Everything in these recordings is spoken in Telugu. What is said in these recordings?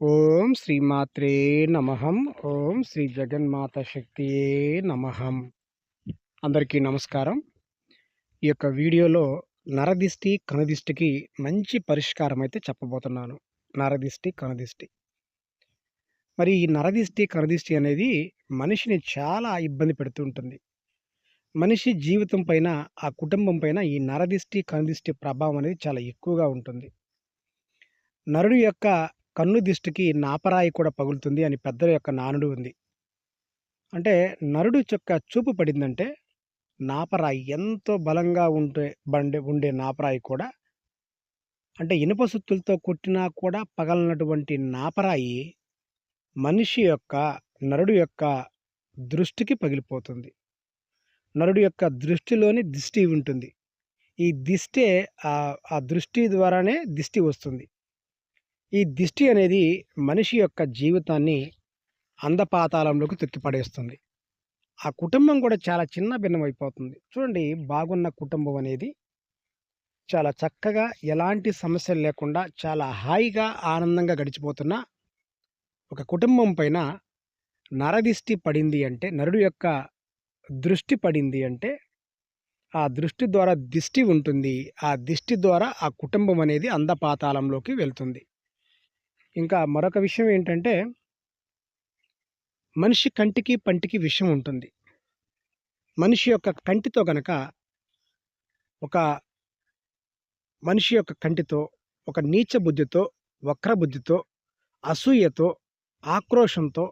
ఓం శ్రీమాత్రే నమహం ఓం శ్రీ జగన్మాత శక్తియే నమహం అందరికీ నమస్కారం. ఈ యొక్క వీడియోలో నరదిష్టి కనుదిష్టికి మంచి పరిష్కారం అయితే చెప్పబోతున్నాను. నరదిష్టి కనుదిష్టి. మరి ఈ నరదిష్టి కనుదిష్టి అనేది మనిషిని చాలా ఇబ్బంది పెడుతుంటుంది. మనిషి జీవితం పైన ఆ కుటుంబం పైన ఈ నరదిష్టి కనుదిష్టి ప్రభావం అనేది చాలా ఎక్కువగా ఉంటుంది. నరుడి యొక్క కన్ను దిష్టికి నాపరాయి కూడా పగులుతుంది అని పెద్దల యొక్క నానుడు ఉంది. అంటే నరుడు యొక్క చూపు పడిందంటే నాపరాయి ఎంతో బలంగా ఉంటే బండి ఉండే నాపరాయి కూడా అంటే ఇనుప సుత్తులతో కొట్టినా కూడా పగలనటువంటి నాపరాయి మనిషి యొక్క నరుడు యొక్క దృష్టికి పగిలిపోతుంది. నరుడు యొక్క దృష్టిలోని దిష్టి ఉంటుంది. ఈ దిష్టే ఆ దృష్టి ద్వారానే దిష్టి వస్తుంది. ఈ దిష్టి అనేది మనిషి యొక్క జీవితాన్ని అందపాతాళంలోకి తొక్కిపడేస్తుంది ఆ కుటుంబం కూడా చాలా చిన్న భిన్నమైపోతుంది. చూడండి బాగున్న కుటుంబం అనేది చాలా చక్కగా ఎలాంటి సమస్యలు లేకుండా చాలా హాయిగా ఆనందంగా గడిచిపోతున్న ఒక కుటుంబం పైన నరదిష్టి పడింది అంటే నరుడు యొక్క దృష్టి పడింది అంటే ఆ దృష్టి ద్వారా దిష్టి ఉంటుంది. ఆ దిష్టి ద్వారా ఆ కుటుంబం అనేది అందపాతాళంలోకి వెళ్తుంది. ఇంకా మరొక విషయం ఏంటంటే మనిషి కంటికి పంటికి విషం ఉంటుంది. మనిషి యొక్క కంటితో గనక ఒక మనిషి యొక్క కంటితో ఒక నీచ బుద్ధితో వక్ర బుద్ధితో అసూయతో ఆక్రోషంతో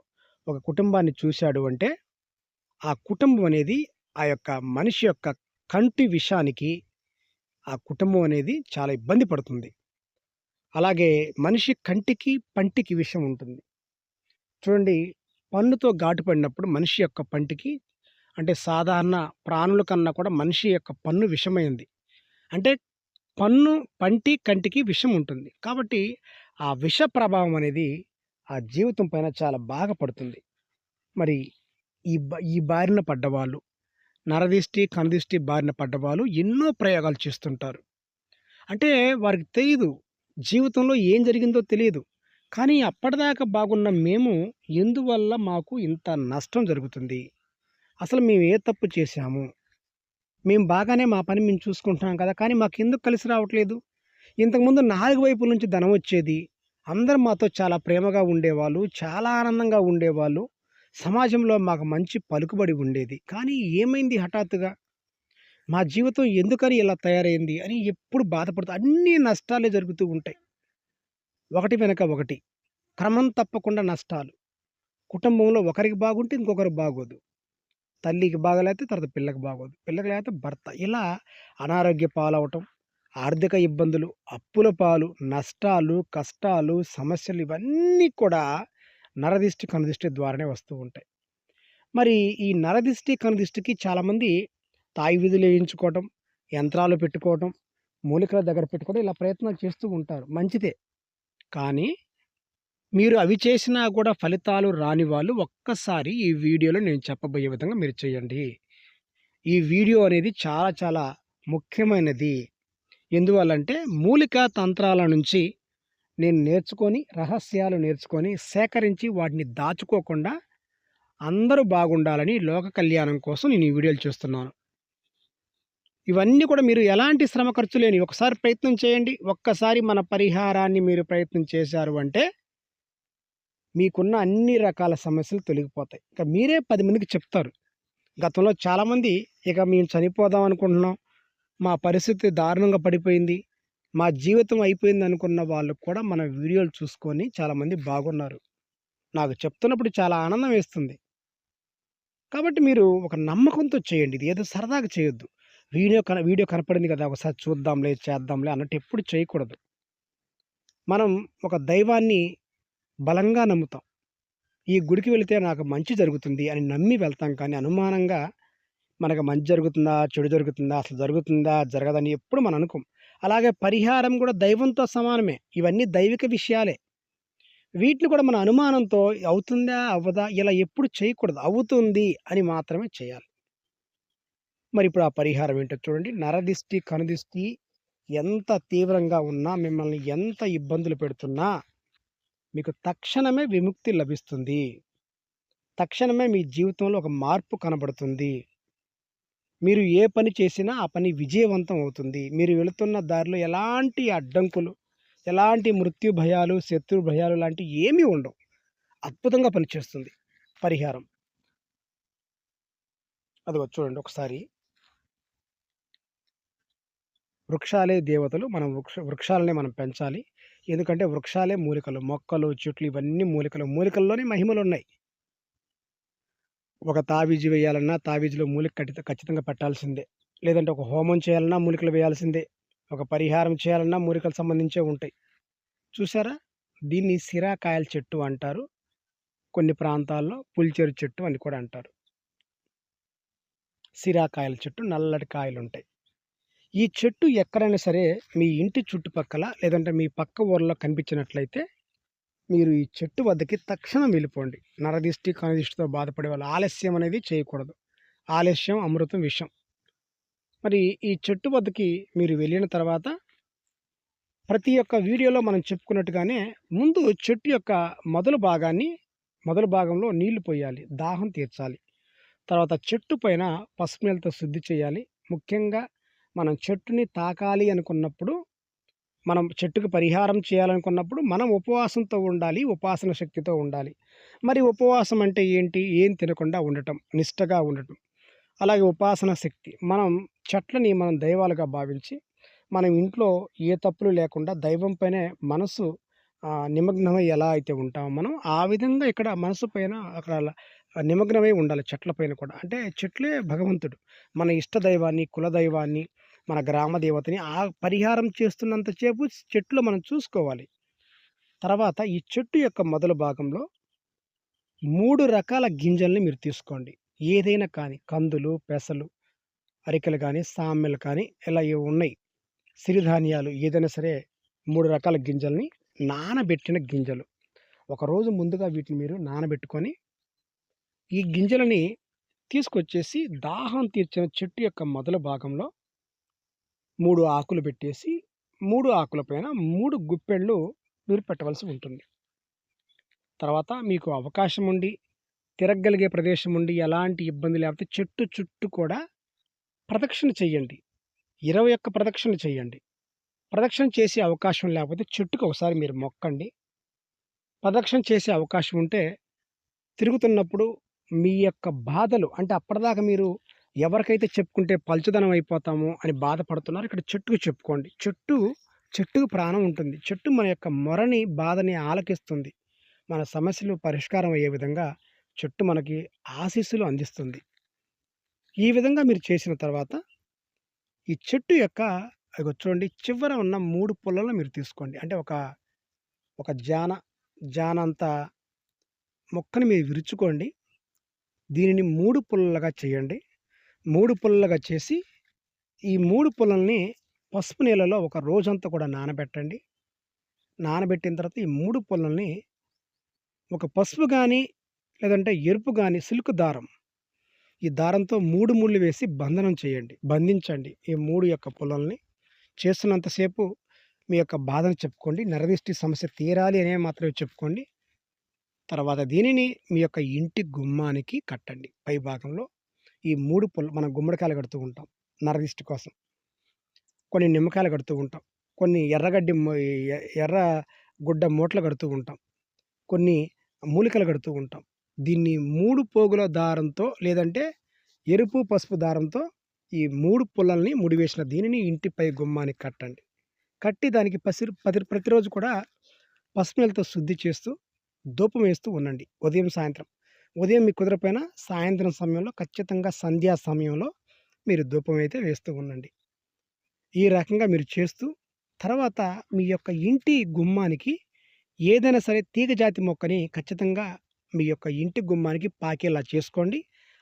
ఒక కుటుంబాన్ని చూశాడు అంటే ఆ కుటుంబం అనేది ఆ యొక్క మనిషి యొక్క కంటి విషానికి ఆ కుటుంబం అనేది చాలా ఇబ్బంది పడుతుంది. అలాగే మనిషి కంటికి పంటికి విషం ఉంటుంది. చూడండి పన్నుతో ఘాటు పడినప్పుడు మనిషి యొక్క పంటికి అంటే సాధారణ ప్రాణుల కన్నా కూడా మనిషి యొక్క పన్ను విషమైంది. అంటే పన్ను పంటి కంటికి విషం ఉంటుంది. కాబట్టి ఆ విష ప్రభావం అనేది ఆ జీవితం పైన చాలా బాగా పడుతుంది. మరి ఈ ఈ బారిన పడ్డవాళ్ళు నరదిష్టి కనదిష్టి బారిన పడ్డవాళ్ళు ఎన్నో ప్రయోగాలు చేస్తుంటారు. అంటే వారికి తెలియదు జీవితంలో ఏం జరిగిందో తెలియదు. కానీ అప్పటిదాకా బాగున్న మేము ఎందువల్ల మాకు ఇంత నష్టం జరుగుతుంది? అసలు మేము ఏ తప్పు చేశాము? మేము బాగానే మా పని మేము చూసుకుంటున్నాం కదా కానీ మాకు ఎందుకు కలిసి రావట్లేదు? ఇంతకుముందు నాలుగు వైపుల నుంచి ధనం వచ్చేది. అందరు మాతో చాలా ప్రేమగా ఉండేవాళ్ళు చాలా ఆనందంగా ఉండేవాళ్ళు. సమాజంలో మాకు మంచి పలుకుబడి ఉండేది. కానీ ఏమైంది హఠాత్తుగా? మా జీవితం ఎందుకని ఇలా తయారైంది అని ఎప్పుడు బాధపడుతూ అన్ని నష్టాలే జరుగుతూ ఉంటాయి. ఒకటి వెనక ఒకటి. క్రమం తప్పకుండా నష్టాలు. కుటుంబంలో ఒకరికి బాగుంటే ఇంకొకరు బాగోదు. తల్లికి బాగలేకపోతే తర్వాత పిల్లకి బాగోదు. పిల్లకి లేకపోతే భర్త. ఇలా అనారోగ్య పాలవటం ఆర్థిక ఇబ్బందులు అప్పుల పాలు నష్టాలు కష్టాలు సమస్యలు ఇవన్నీ కూడా నరదిష్టి కనుదిష్టి ద్వారానే వస్తూ ఉంటాయి. మరి ఈ నరదిష్టి కనుదిష్టికి చాలామంది తాయి విధులు వేయించుకోవటం యంత్రాలు పెట్టుకోవటం మూలికల దగ్గర పెట్టుకోవడం ఇలా ప్రయత్నాలు చేస్తూ ఉంటారు. మంచిదే. కానీ మీరు అవి చేసినా కూడా ఫలితాలు రాని వాళ్ళు ఒక్కసారి ఈ వీడియోలో నేను చెప్పబోయే విధంగా మీరు చేయండి. ఈ వీడియో అనేది చాలా చాలా ముఖ్యమైనది. ఎందువల్లంటే మూలిక తంత్రాల నుంచి నేను నేర్చుకొని రహస్యాలు నేర్చుకొని సేకరించి వాటిని దాచుకోకుండా అందరూ బాగుండాలని లోక కళ్యాణం కోసం నేను ఈ వీడియోలు చూస్తున్నాను. ఇవన్నీ కూడా మీరు ఎలాంటి శ్రమ ఖర్చు లేని ఒకసారి ప్రయత్నం చేయండి. ఒక్కసారి మన పరిహారాన్ని మీరు ప్రయత్నం చేశారు అంటే మీకున్న అన్ని రకాల సమస్యలు తొలగిపోతాయి. ఇక మీరే పది మందికి చెప్తారు. గతంలో చాలామంది ఇక మేము చనిపోదాం అనుకుంటున్నాం. మా పరిస్థితి దారుణంగా పడిపోయింది. మా జీవితం అయిపోయింది అనుకున్న వాళ్ళు కూడా మన వీడియోలు చూసుకొని చాలామంది బాగున్నారు. నాకు చెప్తున్నప్పుడు చాలా ఆనందం వేస్తుంది. కాబట్టి మీరు ఒక నమ్మకంతో చేయండి. ఇది ఏదో సరదాగా చేయొద్దు. వీడియో కన వీడియో కనపడింది కదా ఒకసారి చూద్దాంలే చేద్దాంలే అన్నట్టు ఎప్పుడు చేయకూడదు. మనం ఒక దైవాన్ని బలంగా నమ్ముతాం. ఈ గుడికి వెళితే నాకు మంచి జరుగుతుంది అని నమ్మి వెళ్తాం కానీ అనుమానంగా మనకు మంచి జరుగుతుందా చెడు జరుగుతుందా అసలు జరుగుతుందా జరగదని ఎప్పుడు మనం అనుకోం. అలాగే పరిహారం కూడా దైవంతో సమానమే. ఇవన్నీ దైవిక విషయాలే. వీటిని కూడా మన అనుమానంతో అవుతుందా అవ్వదా ఇలా ఎప్పుడు చేయకూడదు. అవుతుంది అని మాత్రమే చేయాలి. మరి ఇప్పుడు ఆ పరిహారం ఏంటో చూడండి. నరదిష్టి కనుదిష్టి ఎంత తీవ్రంగా ఉన్నా మిమ్మల్ని ఎంత ఇబ్బందులు పెడుతున్నా మీకు తక్షణమే విముక్తి లభిస్తుంది. తక్షణమే మీ జీవితంలో ఒక మార్పు కనబడుతుంది. మీరు ఏ పని చేసినా ఆ పని విజయవంతం అవుతుంది. మీరు వెళుతున్న దారిలో ఎలాంటి అడ్డంకులు ఎలాంటి మృత్యు భయాలు శత్రు భయాలు లాంటివి ఏమీ ఉండవు. అద్భుతంగా పనిచేస్తుంది పరిహారం. అది చూడండి ఒకసారి. వృక్షాలే దేవతలు మనం వృక్ష వృక్షాలనే మనం పెంచాలి. ఎందుకంటే వృక్షాలే మూలికలు. మొక్కలు చెట్లు ఇవన్నీ మూలికలు. మూలికల్లోనే మహిమలు ఉన్నాయి ఒక తావీజు వేయాలన్నా తావీజులో మూలిక కట్టి ఖచ్చితంగా పెట్టాల్సిందే. లేదంటే ఒక హోమం చేయాలన్నా మూలికలు వేయాల్సిందే. ఒక పరిహారం చేయాలన్నా మూలికలు సంబంధించే ఉంటాయి. చూసారా? దీన్ని సిరాకాయల చెట్టు అంటారు. కొన్ని ప్రాంతాల్లో పులిచేరు చెట్టు అని కూడా అంటారు. సిరాకాయల చెట్టు నల్లటి కాయలు ఉంటాయి ఈ చెట్టు ఎక్కడైనా సరే మీ ఇంటి చుట్టుపక్కల లేదంటే మీ పక్క ఊర్లో కనిపించినట్లయితే మీరు ఈ చెట్టు వద్దకి తక్షణం వెళ్ళిపోండి. నరదిష్టి కనదిష్టితో బాధపడే వాళ్ళు ఆలస్యం అనేది చేయకూడదు. ఆలస్యం అమృతం విషం. మరి ఈ చెట్టు వద్దకి మీరు వెళ్ళిన తర్వాత ప్రతి ఒక్క వీడియోలో మనం చెప్పుకున్నట్టుగానే ముందు చెట్టు యొక్క మొదలు భాగాన్ని మొదలు భాగంలో నీళ్ళు పోయాలి దాహం తీర్చాలి. తర్వాత చెట్టు పైన పసుపు నీళ్ళతో శుద్ధి చేయాలి. ముఖ్యంగా మనం చెట్టుని తాకాలి అనుకున్నప్పుడు మనం చెట్టుకు పరిహారం చేయాలనుకున్నప్పుడు మనం ఉపవాసంతో ఉండాలి ఉపాసన శక్తితో ఉండాలి. మరి ఉపవాసం అంటే ఏంటి? ఏం తినకుండా ఉండటం నిష్టగా ఉండటం. అలాగే ఉపాసన శక్తి. మనం చెట్లని మనం దైవాలుగా భావించి మనం ఇంట్లో ఏ తప్పులు లేకుండా దైవం పైనే మనసు నిమగ్నమై ఎలా అయితే ఉంటామో మనం ఆ విధంగా ఇక్కడ మనసు పైన అక్కడ నిమగ్నమై ఉండాలి చెట్ల పైన కూడా. అంటే చెట్లే భగవంతుడు. మన ఇష్ట దైవాన్ని కులదైవాన్ని మన గ్రామ దేవతని ఆ పరిహారం చేస్తున్నంతసేపు చెట్లు మనం చూసుకోవాలి. తర్వాత ఈ చెట్టు యొక్క మొదలు భాగంలో మూడు రకాల గింజల్ని మీరు తీసుకోండి. ఏదైనా కానీ కందులు పెసలు అరికెలు కానీ సామెలు కానీ ఇలా ఇవి ఉన్నాయి. సిరిధాన్యాలు ఏదైనా సరే మూడు రకాల గింజల్ని నానబెట్టిన గింజలు. ఒకరోజు ముందుగా వీటిని మీరు నానబెట్టుకొని ఈ గింజలని తీసుకొచ్చేసి దాహం తీర్చిన చెట్టు యొక్క మొదల భాగంలో మూడు ఆకులు పెట్టేసి మూడు ఆకుల పైన మూడు గుప్పెళ్ళు మీరు పెట్టవలసి ఉంటుంది. తర్వాత మీకు అవకాశం ఉండి తిరగగలిగే ప్రదేశం ఉండి ఎలాంటి ఇబ్బంది లేకపోతే చెట్టు చుట్టూ కూడా ప్రదక్షిణ చెయ్యండి ఇరవై ఒక్క ప్రదక్షిణ చేయండి. ప్రదక్షిణ చేసే అవకాశం లేకపోతే చెట్టుకు ఒకసారి మీరు మొక్కండి. ప్రదక్షిణ చేసే అవకాశం ఉంటే తిరుగుతున్నప్పుడు మీ యొక్క బాధలు అంటే అప్పటిదాకా మీరు ఎవరికైతే చెప్పుకుంటే పలుచదనం అయిపోతామో అని బాధపడుతున్నారు ఇక్కడ చెట్టుకు చెప్పుకోండి. చెట్టు చెట్టుకు ప్రాణం ఉంటుంది. చెట్టు మన యొక్క మొరని బాధని ఆలకిస్తుంది. మన సమస్యలు పరిష్కారం అయ్యే విధంగా చెట్టు మనకి ఆశీస్సులు అందిస్తుంది. ఈ విధంగా మీరు చేసిన తర్వాత ఈ చెట్టు యొక్క అది చూడండి చివర ఉన్న మూడు పుల్లలు మీరు తీసుకోండి. అంటే ఒక ఒక జాన జానంత మొక్కని మీరు విరుచుకోండి. దీనిని మూడు పుల్లలుగా చేయండి. మూడు పుల్లలుగా చేసి ఈ మూడు పుల్లల్ని పసుపు నీళ్ళలో ఒక రోజంతా కూడా నానబెట్టండి. నానబెట్టిన తర్వాత ఈ మూడు పుల్లల్ని ఒక పసుపు కానీ లేదంటే ఎరుపు కానీ సిల్క్ దారం ఈ దారంతో మూడు ముళ్ళు వేసి బంధనం చేయండి. బంధించండి ఈ మూడు యొక్క పుల్లల్ని. చేస్తున్నంతసేపు మీ యొక్క బాధను చెప్పుకోండి. నరదిష్టి సమస్య తీరాలి అనే మాత్రమే చెప్పుకోండి. తర్వాత దీనిని మీ యొక్క ఇంటి గుమ్మానికి కట్టండి పై భాగంలో. ఈ మూడు పుల్ల మనం గుమ్మడికాయలు కడుతూ ఉంటాం నరదిష్టి కోసం. కొన్ని నిమ్మకాయలు కడుతూ ఉంటాం కొన్ని ఎర్రగడ్డి ఎర్ర గుడ్డ మూటలు కడుతూ ఉంటాం కొన్ని మూలికలు కడుతూ ఉంటాం. దీన్ని మూడు పోగుల దారంతో లేదంటే ఎరుపు పసుపు దారంతో ఈ మూడు పుల్లల్ని ముడివేసిన దీనిని ఇంటిపై గుమ్మానికి కట్టండి. కట్టి దానికి పసిరు పది ప్రతిరోజు కూడా పసుపు నీళ్ళతో శుద్ధి చేస్తూ ధూపం వేస్తూ ఉండండి. ఉదయం సాయంత్రం. ఉదయం మీకు కుదరపోయినా సాయంత్రం సమయంలో ఖచ్చితంగా సంధ్యా సమయంలో మీరు ధూపం అయితే వేస్తూ ఉండండి. ఈ రకంగా మీరు చేస్తూ తర్వాత మీ యొక్క ఇంటి గుమ్మానికి ఏదైనా సరే తీగ జాతి మొక్కని ఖచ్చితంగా మీ యొక్క ఇంటి గుమ్మానికి పాకేలా చేసుకోండి.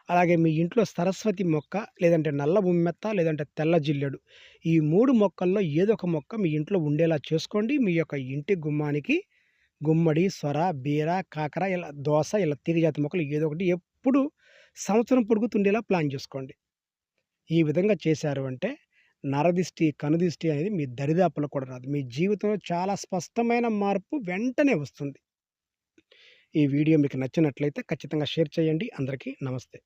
అలాగే మీ ఇంట్లో సరస్వతి మొక్క లేదంటే నల్ల ఉమ్మెత్త లేదంటే తెల్ల జిల్లెడు ఈ మూడు మొక్కల్లో ఏదో ఒక మొక్క మీ ఇంట్లో ఉండేలా చేసుకోండి. మీ యొక్క ఇంటి గుమ్మానికి గుమ్మడి సొర బీర కాకర ఇలా దోశ ఇలా తీగజాతి మొక్కలు ఏదో ఒకటి ఎప్పుడు సంవత్సరం పొడుగుతుండేలా ప్లాన్ చేసుకోండి. ఈ విధంగా చేశారు అంటే నరదిష్టి కనుదిష్టి అనేది మీ దరిదాపులో కూడా రాదు. మీ జీవితంలో చాలా స్పష్టమైన మార్పు వెంటనే వస్తుంది. ఈ వీడియో మీకు నచ్చినట్లయితే ఖచ్చితంగా షేర్ చేయండి. అందరికీ నమస్తే.